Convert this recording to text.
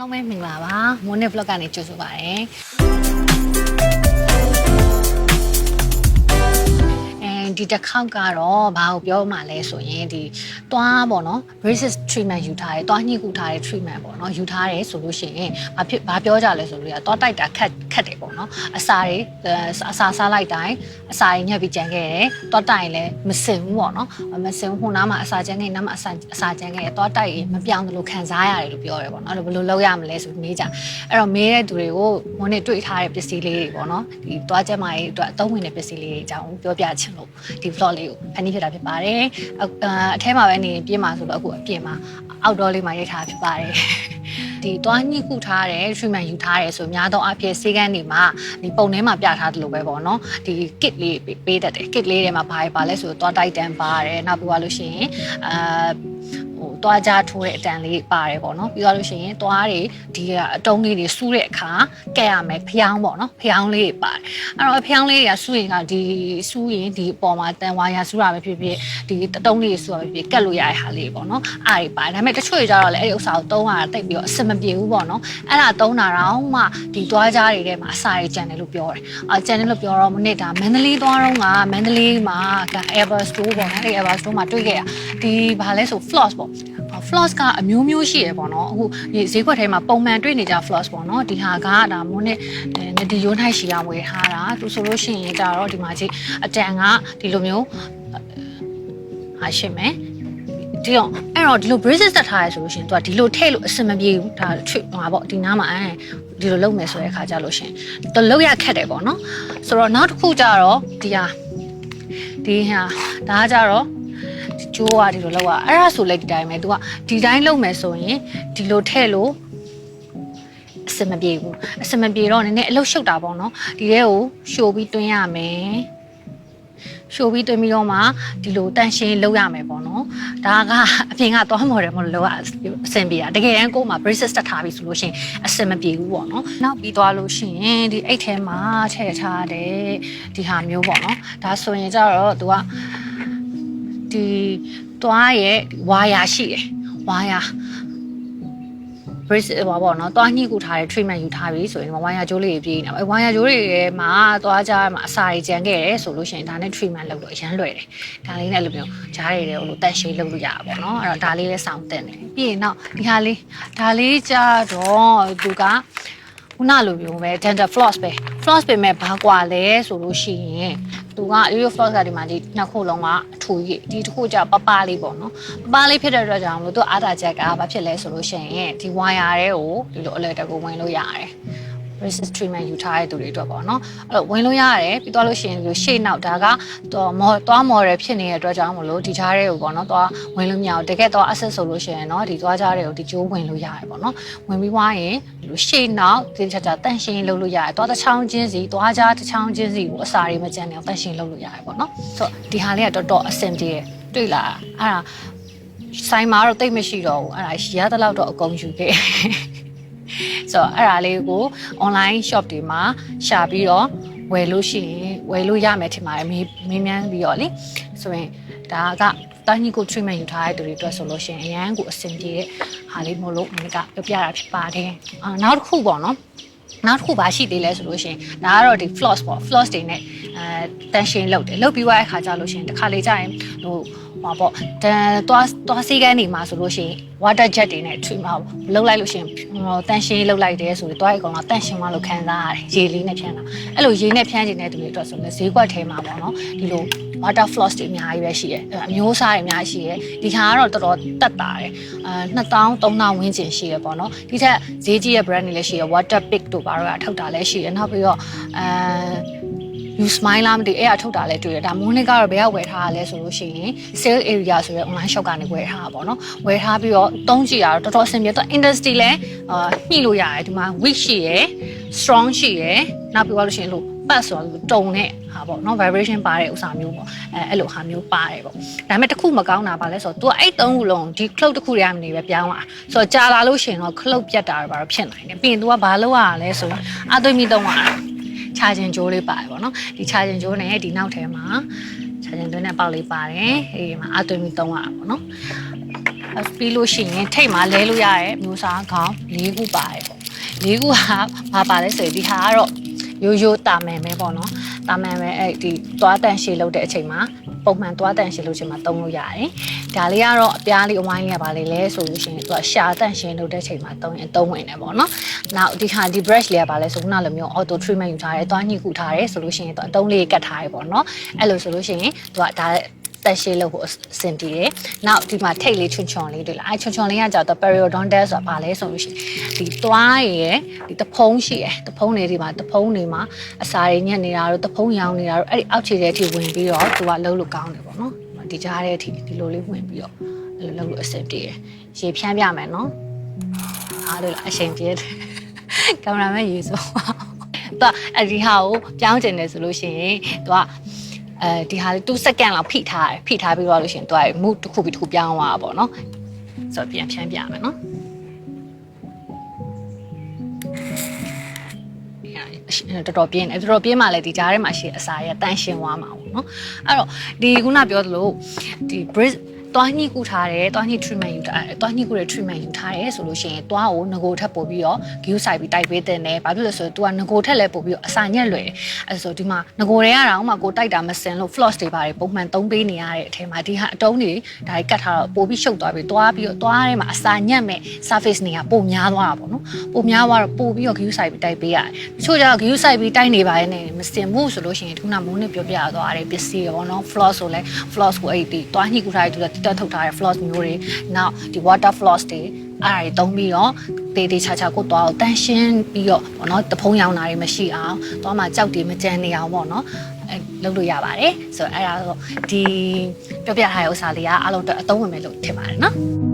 လုံးပဲမင်္ဂလာပါမိုးနစ် vlog ကနေကြိုဆိုပါရစေအဲဒီတစ်ခေါက်ကတော့ဘာကိုပြောမှလဲဆိုရင်ဒီသွားပေါ့နော် braces treatment ယူထားတယ်သွားညှိကူထားတဲ့ treatment ပေါ့နော်ယူထားတယ်ဆိုလို့ရှိရင်ဘာဖြစ်ဘာပြောကြလဲဆိုလို့ရသွားတိုက်တာခက်ခက်တယ်ပေါ့နော်အစာတွေအစာစားလိုက်တိုင်းအစာတွေညှက်ပြီးကြံခဲ့တယ်သွားတိုက်ရင်လည်းမစင်ဘူးပေါ့နော်မစင်ဘူးဟိုနားမှာအစာကြံခဲ့နားမှာအစာအစာကြံခဲ့သွားတိုက်ရင်မပြောင်းသလိုခံစားရတယ်လို့ပြောတယ်ပေါ့နော်အဲ့လိုဘယ်လိုလုပ်ရမလဲဆိုမေးကြအဲ့တော့မေးတဲ့သူတွေကိုမွန်းနေတွေ့ထားတဲ့ပစ္စည်းလေးတွေပေါ့နော်ဒီသွားချက်မာရေးအတွက်အသုံးဝင်တဲ့ပစ္စည်းလေးတွေအကြောင်းပြောပြချင်လို့ဒီ vlog လေးကိုဖန်တီးဖြစ်တာဖြစ်ပါတယ်အအထဲမှာပဲနေပြင်းမှာဆိုတော့အခုအပြင်မှာ outdoor လေးမှာရိုက်ထားဖြစ်ပါတယ်ဒီတွားညှိခုထားတဲ့ treatment ယူထားတယ်ဆိုများသောအားဖြင့်စေကန်းတွေမှာဒီပုံထဲမှာပြထားတယ်လို့ပဲပေါ့နော်ဒီ kit လေးပေးတတ်တယ် kit လေးထဲမှာဘာပါလဲဆိုတော့တွားတိုက်တန်ပါတယ်နောက်ပြီးသွားလို့ရှိရင်အာ ဟိုတွားကြထိုးတဲ့အတန်လေးပါတယ်ပေါ့နော်ပြီးသွားလို့ရှိရင်တွားတွေဒီအတုံးလေးတွေစူးတဲ့အခါကဲရမယ်ဖျောင်းပေါ့နော်ဖျောင်းလေးတွေပါတယ်အဲ့တော့ဖျောင်းလေးတွေကစူးရင်ကဒီစူးရင်ဒီအပေါ်မှာတန်ဝါယာစူးတာပဲဖြစ်ဖြစ်ဒီအတုံးလေးတွေစူးတာပဲဖြစ်ဖြစ်ကတ်လို့ရတဲ့ဟာလေးပေါ့နော်အားတွေပါတယ်ဒါပေမဲ့တချို့တွေကြတော့လည်းအဲ့ဒီဥစ္စာကိုသုံးရတာတိတ်ပြီးတော့အဆင်မပြေဘူးပေါ့နော်အဲ့ဒါသုံးတာတော့မှဒီတွားကြားတွေထဲမှာအစာတွေကျန်တယ်လို့ပြောတယ်အာကျန်တယ်လို့ပြောတော့မနစ်ဒါမန္တလေးသွားတော့ကမန္တလေးမှာက Ever Store ပေါ့နော်ဒီ Ever Store မှာတွေ့ခဲ့ရဒီဘာလဲဆို floss ပေါ့ floss ကအမျိုးမျိုးရှိရပေါ့နော်အခုဒီဈေးကွက်ထဲမှာပုံမှန်တွေ့နေကြ floss ပေါ့နော်ဒီဟာကဒါမိုးနဲ့နဒီရိုးနိုင်ရှိရဝယ်ထားတာသူဆိုလို့ရှိရင်ဒါတော့ဒီမှာကြည့်အတန်ကဒီလိုမျိုးဟာရှင်းမယ်ဒီတော့အဲ့တော့ဒီလို braces တက်ထားရဆိုလို့ရှိရင် तू ကဒီလိုထည့်လို့အဆင်မပြေဘူးဒါ trick ဟိုပါပေါ့ဒီနားမှာအဲဒီလိုလုပ်မယ်ဆိုတဲ့အခါကြလို့ရှိရင် तू လောက်ရခက်တယ်ပေါ့နော်ဆိုတော့နောက်တစ်ခုကြတော့ဒီဟာဒီဟာဒါကကြတော့ ကျိုးကဒီလိုလောက်ရအဲ့ဒါဆိုလည်းဒီတိုင်းပဲ तू ကဒီတိုင်းလုပ်မယ်ဆိုရင်ဒီလိုထည့်လို့အဆင်မပြေဘူးအဆင်မပြေတော့နည်းနည်းအလုတ်ရှုပ်တာပေါ့နော်ဒီထဲကိုရှိုးပြီးတွင်းရမယ်ရှိုးပြီးတွင်းပြီးတော့မှဒီလိုတန့်ရှင်းလုပ်ရမယ်ပေါ့နော်ဒါကအပြင်ကသွားမော်တယ်မလို့လောက်အဆင်ပြေတာတကယ်တမ်းကိုယ်မှာ braces တက်ထားပြီဆိုလို့ရှိရင်အဆင်မပြေဘူးပေါ့နော်နောက်ပြီးသွားလို့ရှိရင်ဒီအိတ်ထဲမှာထည့်ထားတဲ့ဒီဟာမျိုးပေါ့နော်ဒါဆိုရင်ကြတော့ तू က ဒီသွားရဲ့ဝါယာရှိတယ်ဝါယာ brace ဟောပေါ့နော်တွားညှိကူထားတဲ့ treatment ယူထားပြီဆိုရင်ဝိုင်းရကြိုးလေးတွေပြေးနေတာအဲဝိုင်းရကြိုးတွေထဲမှာတွားကြမှာအစာတွေကျန်ခဲ့တယ်ဆိုလို့ရှိရင်ဒါနဲ့ treatment လုပ်လို့အရန်လွယ်တယ်ဒါလေးနဲ့လိုမျိုးဂျားတွေတွေဟိုလိုတက်ရှိလုပ်လို့ရတာပေါ့နော်အဲ့တော့ဒါလေးလည်းစောင့်တင်တယ်ပြီးရင်နောက်ဒီဟာလေးဒါလေးကြတော့သူက ခုနလိုမျိုးပဲ dental floss ပဲ floss ပဲမဲ့ဘာကွာလဲဆိုလို့ရှိရင်သူက Aero floss ကဒီမှာဒီနှစ်ခုလုံးကအထူကြီးဒီတစ်ခုကျပပလေးပေါ့နော်ပပလေးဖြစ်တဲ့အတွက်ကြောင့်မလို့သူအားသာချက်ကဘာဖြစ်လဲဆိုလို့ရှိရင်ဒီ wire တွေကိုဒီလိုအလဲတကူဝင်လို့ရတယ် resist treatment ယူထားတဲ့သူတွေအတွက်ပေါ့နော်အဲ့တော့ဝင်လို့ရတယ်ပြီးသွားလို့ရှိရင်ဒီရှေ့နောက်ဒါကတော့မော်သွား model ဖြစ်နေတဲ့အတွက်ကြောင့်မလို့ဒီကြားတွေကိုပေါ့နော်သွားဝင်လို့မရအောင်တကယ်တော့ access ဆိုလို့ရှိရင်เนาะဒီသွားကြားတွေကိုဒီကျိုးဝင်လို့ရတယ်ပေါ့နော်ဝင်ပြီးွားရင်ဒီလိုရှေ့နောက်ဒီချက်ချက်တန့်ရှင်းလုပ်လို့ရတယ်သွားတစ်ချောင်းချင်းစီသွားကြားတစ်ချောင်းချင်းစီကိုအစာတွေမကျန်နေအောင်တန့်ရှင်းလုပ်လို့ရတယ်ပေါ့နော်ဆိုတော့ဒီဟာလေးကတော်တော်အဆင်ပြေတယ်တွေ့လားအဲ့ဒါဆိုင်မှာတော့တိတ်မရှိတော့ဘူးအဲ့ဒါရသလောက်တော့အကုန်ယူခဲ့ ဆိုတော့အဲ့ဒါလေးကို online shop တွေမှာရှာပြီးတော့ဝယ်လို့ရှိရင်ဝယ်လို့ရမယ်ထင်ပါတယ်မေးမေးမြန်းပြီးတော့လေဆိုရင်ဒါကတာညီကို treatment ယူထားတဲ့သူတွေအတွက်ဆိုလို့ရှိရင်အရန်ကိုအဆင်ပြေတဲ့ဟာလေးမို့လို့မိကပြောပြတာဖြစ်ပါတယ်အာနောက်တစ်ခုပေါ့နော်နောက်တစ်ခုပါရှိသေးလဲဆိုလို့ရှိရင်ဒါကတော့ဒီ floss ပေါ့ floss တွေနဲ့အဲတန်ရှင်းလုပ်တယ်လုပ်ပြီးွားတဲ့ခါကျလို့ရှိရင်တစ်ခါလေကြာရင်ဟို ဟောပေါ့တန်သွားသွားစီးကန်းနေမှာဆိုလို့ရှိရင် water jet တွေနဲ့ထွေမှာလှုပ်လိုက်လို့ရှိရင်ဟိုတန်ရှင်းလှုပ်လိုက်တယ်ဆိုရင်သွားရကောင်ကတန်ရှင်းမှလို့ခံစားရတယ်ရေလေးနဲ့ဖြန်းတာအဲ့လိုရေနဲ့ဖြန်းခြင်းတဲ့သူတွေအတွက်ဆိုလည်းဈေးကွက်ထဲမှာပေါ့နော်ဒီလို water floss တွေအများကြီးပဲရှိတယ်အမျိုးအစားတွေအများကြီးရှိတယ်ဒီဟာကတော့တော်တော်တက်တာတယ်အဲ2000 3000ဝန်းကျင်ရှိရပေါ့နော်ဒီထက်ဈေးကြီးရဲ့ brand တွေလည်းရှိရ water pick တို့ဘာတို့ကထုတ်တာလည်းရှိရနောက်ပြီးတော့အဲ you smile လားမသိအဲ့အထုတ်တာလဲတွေ့တယ်ဒါမိုးနစ်ကတော့ဘယ်ကဝယ်ထားရလဲဆိုလို့ရှိရင် sale area ဆိုတဲ့ online shop ကနေဝယ်ထားတာပေါ့နော်ဝယ်ထားပြီးတော့သုံးကြည့်ရတော့တော်တော်အဆင်ပြေတော့ industry လဲအာညှိလို့ရတယ်ဒီမှာ weak ရှိရယ် strong ရှိရယ်နောက်ပြီးတော့လို့ရှိရင်လို့ပတ်ဆိုတော့တုံတဲ့ဟာပေါ့နော် vibration ပါတဲ့ဥစ္စာမျိုးပေါ့အဲအဲ့လိုဟာမျိုးပါတယ်ပေါ့ဒါပေမဲ့တစ်ခုမကောင်းတာပါလဲဆိုတော့ तू အဲ့သုံးခုလုံးဒီ cloud တစ်ခုတည်းကနေပဲပြောင်းလာဆိုတော့ကြာလာလို့ရှိရင်တော့ cloud ပြတ်တာတော့ဖြစ်နိုင်တယ်ပြီးရင် तू ကဘာလုပ်ရလဲဆိုတော့အသွေးမိသုံးရတာ ချာချင်ကြိုးလေးပါတယ်ပေါ့နော်ဒီချာချင်ကြိုးနဲ့ဒီနောက်ထဲမှာချာချင်သွင်းတဲ့ပေါက်လေးပါတယ်အဲဒီမှာအသွေးမိသုံးရတာပေါ့နော်အဲပြီးလို့ရှိရင်ထိတ်မှာလဲလို့ရရဲ့မျိုးစားခေါင်း၄ခုပါတယ်ပေါ့၄ခုဟာဘာပါလဲဆိုရင်ဒီဟာကတော့ရိုးရိုးတာမန်ပဲပေါ့နော်တာမန်ပဲအဲ့ဒီသွားတန်ရှည်လုပ်တဲ့အချိန်မှာ ပုံမှန်သွားတန်ရှည်လုပ်ချိန်မှာသုံးလို့ရတယ်ဒါလေးကတော့အပြားလေးအဝိုင်းလေးကပါလေလဲဆိုလို့ရှိရင်သူကရှာတန်ရှည်လုပ်တဲ့ချိန်မှာသုံးရင်သုံးဝင်တယ်ပေါ့နော်နောက်ဒီဟာဒီ brush လေးကပါလဲဆိုခုနလိုမျိုး auto treatment ယူထားတယ်သွားညှိကူထားတယ်ဆိုလို့ရှိရင်သူအတုံးလေးကတ်ထားတယ်ပေါ့နော်အဲ့လိုဆိုလို့ရှိရင်သူကဒါ တက်ရှည်လို့ကိုအဆင်ပြေတယ်။နောက်ဒီမှာထိတ်လေးချွန်ချွန်လေးတွေ့လား။အဲချွန်ချွန်လေးကကြောက်တော့ periodontal ဆိုတာဘာလဲဆိုလို့ရှိရင်ဒီသွားရယ်ဒီတဖုံးရှိရယ်တဖုံးတွေဒီမှာတဖုံးတွေမှာအစာတွေညက်နေတာတို့တဖုံးရောင်နေတာတို့အဲ့ဒီအောက်ခြေတဲ့အထိဝင်ပြီးတော့သူကလှုပ်လို့ကောင်းတယ်ပေါ့နော်။ဒီကြားတဲ့အထိဒီလိုလေးဝင်ပြီးတော့အဲ့လိုလှုပ်လို့အဆင်ပြေတယ်။ရေဖြန်းပြမယ်နော်။အားလို့လားအချိန်ပြည့်တယ်။ကင်မရာမန်ရေဆိုပါ။တော့အဲ့ဒီဟာကိုပြောင်းကျင်တယ်ဆိုလို့ရှိရင်သူက အဲဒီဟာလေး2စက္ကန့်လောက်ဖိထားတယ်ဖိထားပြီးတော့လို့ရှိရင်သူက move တစ်ခုပြီးတစ်ခုပြောင်းသွားတာပေါ့နော်ဆိုတော့ပြန်ဖြန်းပြမယ်နော်တော်တော်ပြင်းတယ်တော်တော်ပြင်းမှလည်းဒီကြားထဲမှာရှိတဲ့အစာရတန်ရှင်းသွားမှာပေါ့နော်အဲ့တော့ဒီခုနပြောသလိုဒီ bridge သွားညှိကူထားတယ်သွားညှိ treatment ယူထားတယ်သွားညှိကူတဲ့ treatment ယူထားတယ်ဆိုလို့ရှိရင်သွားကိုငကိုထက်ပို့ပြီးတော့ view site ပြီးတိုက်ပေးတဲ့နယ်ဘာဖြစ်လို့လဲဆိုတော့ तू ကငကိုထက်လည်းပို့ပြီးတော့အစာညက်လွယ်တယ်အဲဆိုဒီမှာငကိုတွေကတော့မှကိုတိုက်တာမစင်လို့ floss တွေပါတယ်ပုံမှန်သုံးပေးနေရတဲ့အထက်မှာဒီဟာအတုံးတွေဒါကြီးကတ်ထားတော့ပို့ပြီးရှုပ်သွားပြီးသွားပြီးတော့သွားထဲမှာအစာညက်မဲ့ surface တွေကပိုများသွားတာပေါ့နော်ပိုများသွားတော့ပို့ပြီးတော့ view site ပြီးတိုက်ပေးရတယ်တချို့ကျတော့ view site ပြီးတိုက်နေပါရဲ့နဲ့မစင်ဘူးဆိုလို့ရှိရင်ခုနမိုးနဲ့ပြောပြသွားတယ်ပစ္စည်းပေါ့နော် floss ဆိုလဲ floss ကိုအဲ့ဒီသွားညှိကူထားတဲ့သူကတိတက်ထုတ်ထားတဲ့ floss မျိုးတွေနောက်ဒီ water floss တွေအဲ့ဒါတွေသုံးပြီးတော့တေးသေးချာချာကိုသွားအောင်တန်ရှင်းပြီးတော့ပေါ့နော်တဖုံးရောင်တာတွေမရှိအောင်သွားမှာကြောက်တွေမကြမ်းနေအောင်ပေါ့နော်အဲလုပ်လို့ရပါတယ်ဆိုတော့အဲ့ဒါဆိုဒီပြောပြထားတဲ့ဥစ္စာလေးကအားလုံးအတွက်အသုံးဝင်မယ်လို့ထင်ပါတယ်နော်